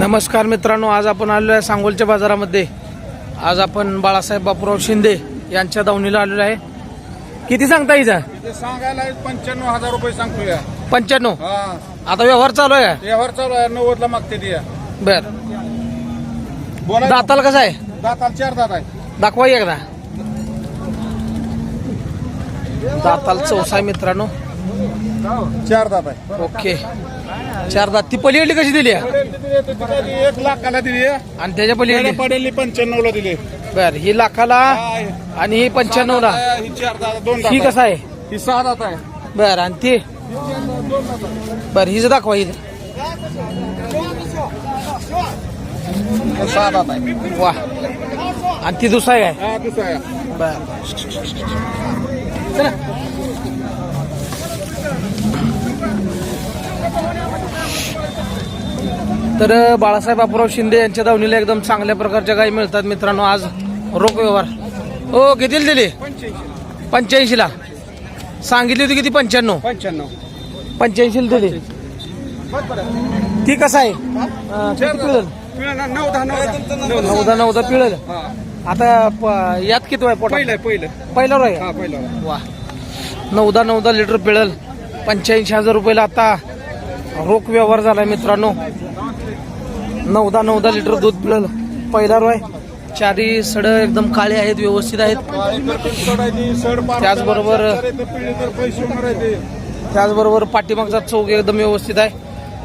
नमस्कार मित्रांनो आज आपण आलेलो आहे सांगोलच्या बाजारामध्ये. आज आपण बाळासाहेब बापूराव शिंदे यांच्या दावणीला आलेलो आहे. किती सांगता हिचा सांगायला पंच्याण्णव हजार रुपये सांगतोय पंच्याण्णव? हा. आता व्यवहार चालू आहे व्यवहार चालू आहे नव्वदला मागते ती. बर. बोला दाताला कसं आहे? दाताल चार दात आहे. दाखवा एकदा. दाताल चौसा मित्रांनो. चार दात आहे. ओके. चार दात. ती पलीकडली कशी दिली? आहे? एक लाखाला दिली आणि त्याच्या पलीकडली? पडेल पंच्याण्णव ला दिली. बर ही लाखाला आणि ही पंच्याण्णव ला ही चार दात दोन दात ही आहे. कसं आहे? ही सहा दात आहे. बर आणि ती? बर हिचं दाखवा हे सहा दात आहे. वा. आणि ती दुसरा आहे हा दुसरा आहे. बर. तर बाळासाहेब बापूराव शिंदे यांच्या दावणीला एकदम चांगल्या प्रकारच्या गायी मिळतात मित्रांनो. आज रोख व्यवहार. हो कितीला दिली? पंच्याऐंशीला. सांगितली होती किती? पंच्याण्णव. पंच्याण्णव पंच्याऐंशीला दिली. ती कसं आहे? नऊ दहा नऊ दहा नऊदा नऊदा पिळेल. आता यात किती आहे पोटा पहिलं पहिलं. पहिला आहे? हा पहिलं वा. नऊदा नऊदा लिटर पिळल. पंच्याऐंशी हजार रुपयाला आता रोख व्यवहार झालाय मित्रांनो. नऊदा नऊदा लिटर दूध पिळल पहिला रोय चारी सड एकदम काळे आहेत व्यवस्थित आहेत. त्याचबरोबर- त्याचबरोबर पाठीमागचा चौक एकदम व्यवस्थित आहे.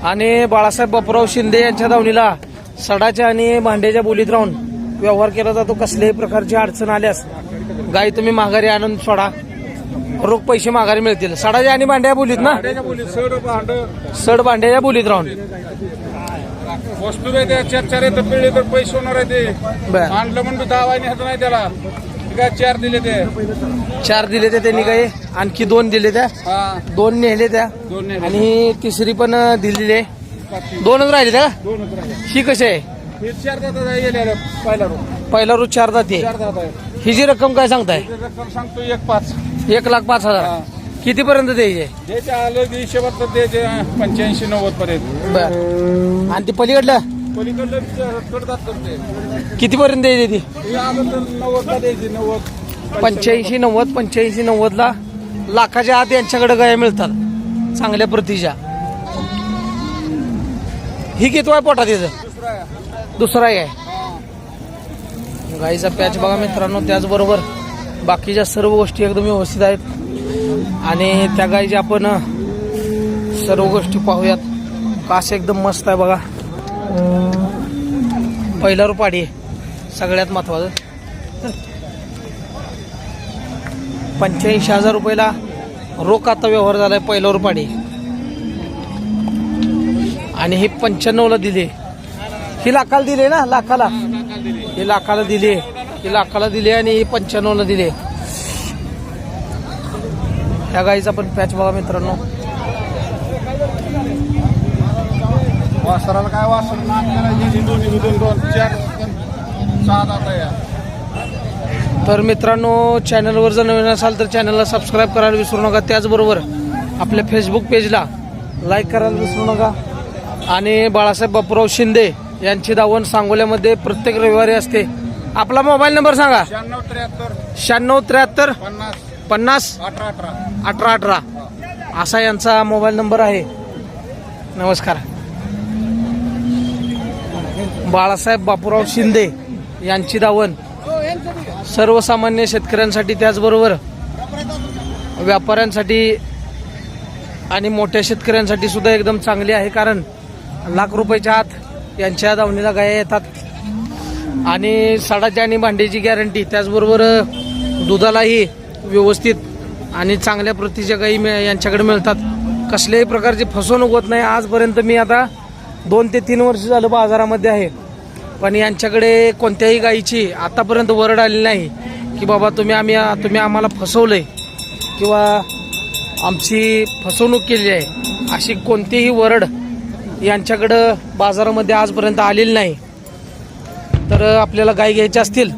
आणि बाळासाहेब बापूराव शिंदे यांच्या दावणीला सडाच्या आणि भांड्याच्या बोलीत राहून व्यवहार केला जातो. कसल्याही प्रकारची अडचण आल्यास गाय तुम्ही माघारी आणून सोडा. रोख पैसे माघारी मिळतील. सडाच्या आणि भांड्या बोलीत ना? सड भांड्याच्या बोलीत राहून. वस्तू आहे त्या चार चार येतं पिळले तर पैसे होणार आहे ते. बर. आणलं म्हणून दहा न्यायचं नाही त्याला. ते काय चार दिले ते. चार दिले ते त्यांनी काही आणखी दोन दिले त्या. हा. दोन नेले त्या. दोन नेले. आणि तिसरी पण दिलेली आहे. दोनच राहिले त्या? का? दोनच राहिले. ही कशी आहे? हे चार दादा गेले पहिला रोज पहिला रोज चार जाते चार दादा आहे. ही जी रक्कम काय सांगताय? ते रक्कम सांगतो एक पाच. एक लाख पाच हजार. हा. कितीपर्यंत द्यायचे? जे आलं की हिशोबात तर द्यायचे पंच्याऐंशी नव्वद पर्यंत बर. आणि ती पलीकडलं? पलीकडलं कडदात करते कितीपर्यंत द्यायची ती? हे आलं तर नव्वदला द्यायची नव्वद पंच्याऐंशी नव्वद पंच्याऐंशी नव्वदला लाखाच्या आत यांच्याकडे गाया मिळतात. चांगल्या प्रतीच्या. ही किती आहे पोटात याचं? दुसरा आहे. गाईचा पॅच बघा मित्रांनो त्याचबरोबर बाकीच्या सर्व गोष्टी एकदम व्यवस्थित आहेत. आणि त्या गाईच्या आपण सर्व गोष्टी पाहूयात. कास एकदम मस्त आहे बघा. पहिला रुपाडी आहे. सगळ्यात महत्वाचं. पंच्याऐंशी हजार रुपयाला रोख आता व्यवहार झालाय पहिला रुपाडी. आणि ही पंच्याण्णवला दिली. ही लाखाला दिली ना? लाखाला? ही लाखाला दिली. ही लाखाला दिली आणि ही पंच्याण्णवला दिली. ह्या गाईचा पण पॅच बघा मित्रांनो. वासराला काय वासर तर मित्रांनो चॅनलवर जर नवीन असाल तर चॅनलला सबस्क्राईब करायला विसरू नका. त्याचबरोबर आपल्या फेसबुक पेजला लाईक करायला विसरू नका. आणि बाळासाहेब बापूराव शिंदे यांची दावण सांगोल्यामध्ये प्रत्येक रविवारी असते. आपला मोबाईल नंबर सांगा. शहाण्णव त्र्याहत्तर. शहाण्णव त्र्याहत्तर. पन्नास. पन्नास? अठरा अठरा. अठरा अठरा. असा यांचा मोबाईल नंबर आहे. नमस्कार. बाळासाहेब बापूराव शिंदे यांची दावण. सर्वसामान्य शेतकऱ्यांसाठी त्याचबरोबर व्यापाऱ्यांसाठी आणि मोठ्या शेतकऱ्यांसाठी सुद्धा एकदम चांगली आहे कारण लाख रुपयाच्या आत यांच्या दावणीला गाया येतात. आणि साडाची आणि भांड्याची गॅरंटी त्याचबरोबर दुधालाही व्यवस्थित आणि चांगल्या प्रतीच्या गाई मिळ- यांच्याकडे मिळतात. कसल्याही प्रकारची फसवणूक होत नाही. आजपर्यंत मी आता दोन ते तीन वर्ष झालं बाजारामध्ये आहे. पण यांच्याकडे कोणत्याही गायीची आतापर्यंत वरड आली नाही की बाबा तुम्ही आम्ही तुम्ही आम्हाला फसवलंय किंवा आमची फसवणूक केली आहे. अशी कोणतीही वरड यांच्याकडं बाजारामध्ये आजपर्यंत आलेली नाही. तर आपल्याला गाय घ्यायच्या असतील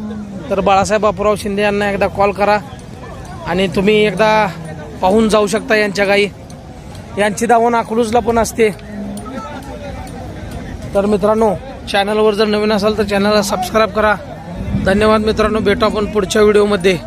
तर बाळासाहेब बापूराव शिंदे यांना एकदा कॉल करा. आणि तुम्ही एकदा पाहून जाऊ शकता यांच्या गाई. यांची दावण अकलूजला पण असते. तर मित्रांनो चॅनलवर जर नवीन असाल तर चॅनलला सबस्क्राईब करा. धन्यवाद मित्रांनो भेटू आपण पुढच्या व्हिडिओमध्ये